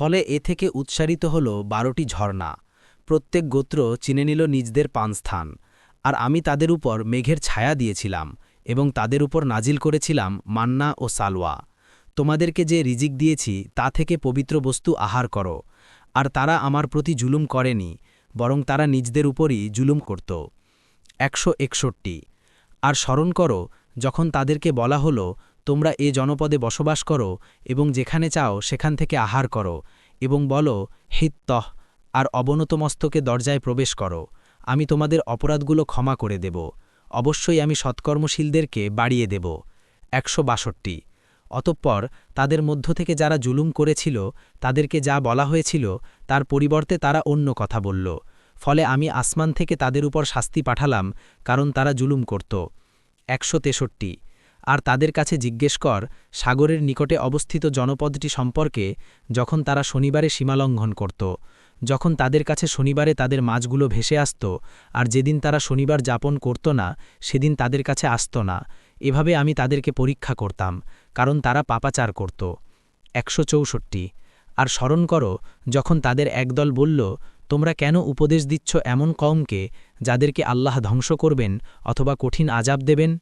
ফলে এ থেকে উৎসারিত হল বারোটি ঝর্ণা। প্রত্যেক গোত্র চিনে নিল নিজদের পানস্থান। আর আমি তাদের উপর মেঘের ছায়া দিয়েছিলাম এবং তাদের উপর নাজিল করেছিলাম মান্না ও সালওয়া তোমাদেরকে যে রিজিক দিয়েছি, তা থেকে পবিত্র বস্তু আহার করো। আর তারা আমার প্রতি জুলুম করেনি, বরং তারা নিজদের উপরই জুলুম করত। একশো একষট্টি। আর স্মরণ করো, যখন তাদেরকে বলা হলো তোমরা এ জনপদে বসবাস করো এবং যেখানে চাও সেখান থেকে আহার করো এবং বলো হিত্তহ আর অবনত মস্তকে দরজায় প্রবেশ করো। আমি তোমাদের অপরাধগুলো ক্ষমা করে দেব। অবশ্যই আমি সৎকর্মশীলদেরকে বাড়িয়ে দেব। একশো বাষট্টি। অতঃপর তাদের মধ্য থেকে যারা জুলুম করেছিল, তাদেরকে যা বলা হয়েছিল, তার পরিবর্তে তারা অন্য কথা বলল। ফলে আমি আসমান থেকে তাদের উপর শাস্তি পাঠালাম, কারণ তারা জুলুম করত। একশো তেষট্টি। আর তাদের কাছে জিজ্ঞেস কর, সাগরের নিকটে অবস্থিত জনপদটি সম্পর্কে, যখন তারা শনিবারে সীমালঙ্ঘন করত। যখন তাদের কাছে শনিবারে তাদের মাছগুলো ভেসে আসত, আর যেদিন তারা শনিবার যাপন করত না, সেদিন তাদের কাছে আসত না। এভাবে আমি তাদেরকে পরীক্ষা করতাম, কারণ তারা পাপাচার করত। একশো চৌষট্টি। আর স্মরণ করো, যখন তাদের একদল বলল, তোমরা কেন উপদেশ দিচ্ছ এমন কমকে যাদেরকে আল্লাহ ধ্বংস করবেন অথবা কঠিন আজাব দেবেন?